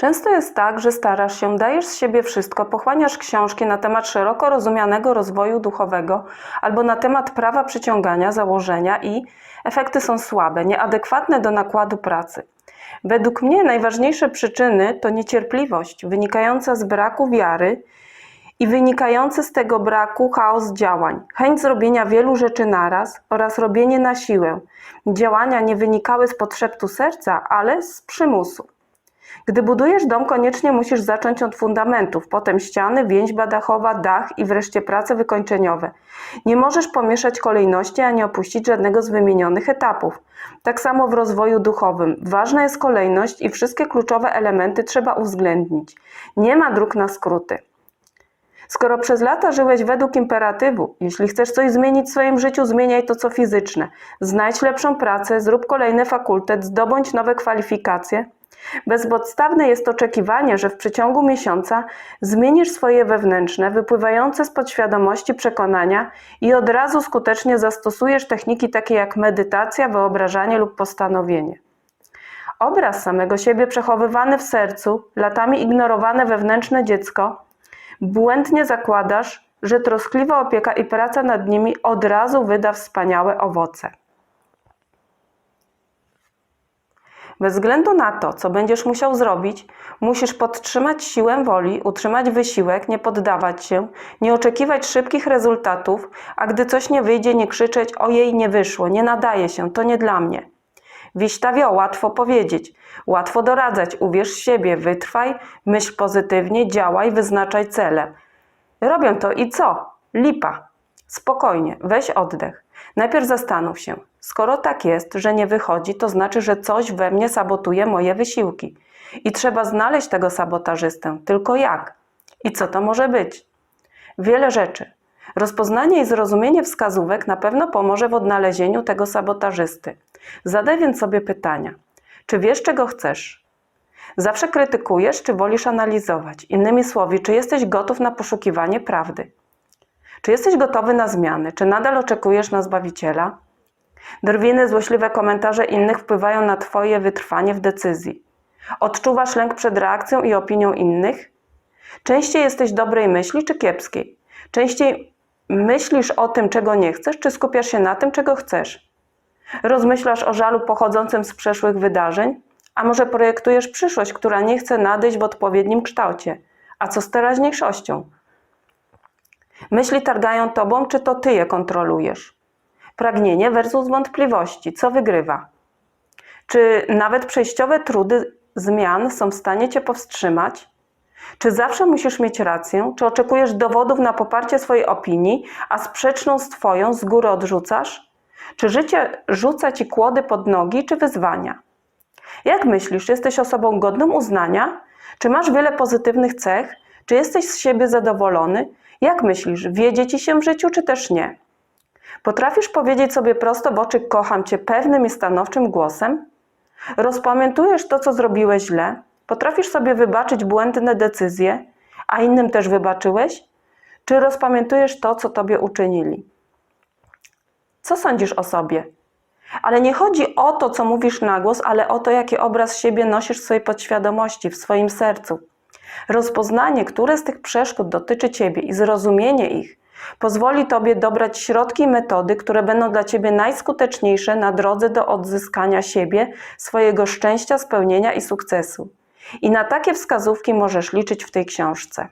Często jest tak, że starasz się, dajesz z siebie wszystko, pochłaniasz książki na temat szeroko rozumianego rozwoju duchowego albo na temat prawa przyciągania, założenia i efekty są słabe, nieadekwatne do nakładu pracy. Według mnie najważniejsze przyczyny to niecierpliwość wynikająca z braku wiary i wynikający z tego braku chaos działań, chęć zrobienia wielu rzeczy naraz oraz robienie na siłę. Działania nie wynikały z potrzeptu serca, ale z przymusu. Gdy budujesz dom, koniecznie musisz zacząć od fundamentów, potem ściany, więźba dachowa, dach i wreszcie prace wykończeniowe. Nie możesz pomieszać kolejności ani opuścić żadnego z wymienionych etapów. Tak samo w rozwoju duchowym. Ważna jest kolejność i wszystkie kluczowe elementy trzeba uwzględnić. Nie ma dróg na skróty. Skoro przez lata żyłeś według imperatywu, jeśli chcesz coś zmienić w swoim życiu, zmieniaj to co fizyczne. Znajdź lepszą pracę, zrób kolejny fakultet, zdobądź nowe kwalifikacje. Bezpodstawne jest oczekiwanie, że w przeciągu miesiąca zmienisz swoje wewnętrzne, wypływające z podświadomości przekonania i od razu skutecznie zastosujesz techniki takie jak medytacja, wyobrażanie lub postanowienie. Obraz samego siebie przechowywany w sercu, latami ignorowane wewnętrzne dziecko, błędnie zakładasz, że troskliwa opieka i praca nad nimi od razu wyda wspaniałe owoce. Bez względu na to, co będziesz musiał zrobić, musisz podtrzymać siłę woli, utrzymać wysiłek, nie poddawać się, nie oczekiwać szybkich rezultatów, a gdy coś nie wyjdzie, nie krzyczeć: Ojej, nie wyszło, nie nadaje się, to nie dla mnie. Wiśtawio, łatwo powiedzieć, łatwo doradzać, uwierz w siebie, wytrwaj, myśl pozytywnie, działaj, wyznaczaj cele. Robię to i co? Lipa. Spokojnie, weź oddech. Najpierw zastanów się, skoro tak jest, że nie wychodzi, to znaczy, że coś we mnie sabotuje moje wysiłki. I trzeba znaleźć tego sabotażystę. Tylko jak? I co to może być? Wiele rzeczy. Rozpoznanie i zrozumienie wskazówek na pewno pomoże w odnalezieniu tego sabotażysty. Zadaj więc sobie pytania. Czy wiesz, czego chcesz? Zawsze krytykujesz, czy wolisz analizować? Innymi słowy, czy jesteś gotów na poszukiwanie prawdy? Czy jesteś gotowy na zmiany? Czy nadal oczekujesz na Zbawiciela? Drwiny, złośliwe komentarze innych wpływają na Twoje wytrwanie w decyzji. Odczuwasz lęk przed reakcją i opinią innych? Częściej jesteś dobrej myśli czy kiepskiej? Częściej myślisz o tym, czego nie chcesz, czy skupiasz się na tym, czego chcesz? Rozmyślasz o żalu pochodzącym z przeszłych wydarzeń? A może projektujesz przyszłość, która nie chce nadejść w odpowiednim kształcie? A co z teraźniejszością? Myśli targają tobą, czy to ty je kontrolujesz? Pragnienie versus wątpliwości. Co wygrywa? Czy nawet przejściowe trudy zmian są w stanie cię powstrzymać? Czy zawsze musisz mieć rację? Czy oczekujesz dowodów na poparcie swojej opinii, a sprzeczną z twoją z góry odrzucasz? Czy życie rzuca ci kłody pod nogi, czy wyzwania? Jak myślisz, jesteś osobą godną uznania? Czy masz wiele pozytywnych cech? Czy jesteś z siebie zadowolony? Jak myślisz, wiedzie ci się w życiu, czy też nie? Potrafisz powiedzieć sobie prosto w oczy: Kocham cię pewnym i stanowczym głosem? Rozpamiętujesz to, co zrobiłeś źle? Potrafisz sobie wybaczyć błędne decyzje, a innym też wybaczyłeś? Czy rozpamiętujesz to, co tobie uczynili? Co sądzisz o sobie? Ale nie chodzi o to, co mówisz na głos, ale o to, jaki obraz siebie nosisz w swojej podświadomości, w swoim sercu. Rozpoznanie, które z tych przeszkód dotyczy Ciebie i zrozumienie ich pozwoli Tobie dobrać środki i metody, które będą dla Ciebie najskuteczniejsze na drodze do odzyskania siebie, swojego szczęścia, spełnienia i sukcesu. I na takie wskazówki możesz liczyć w tej książce.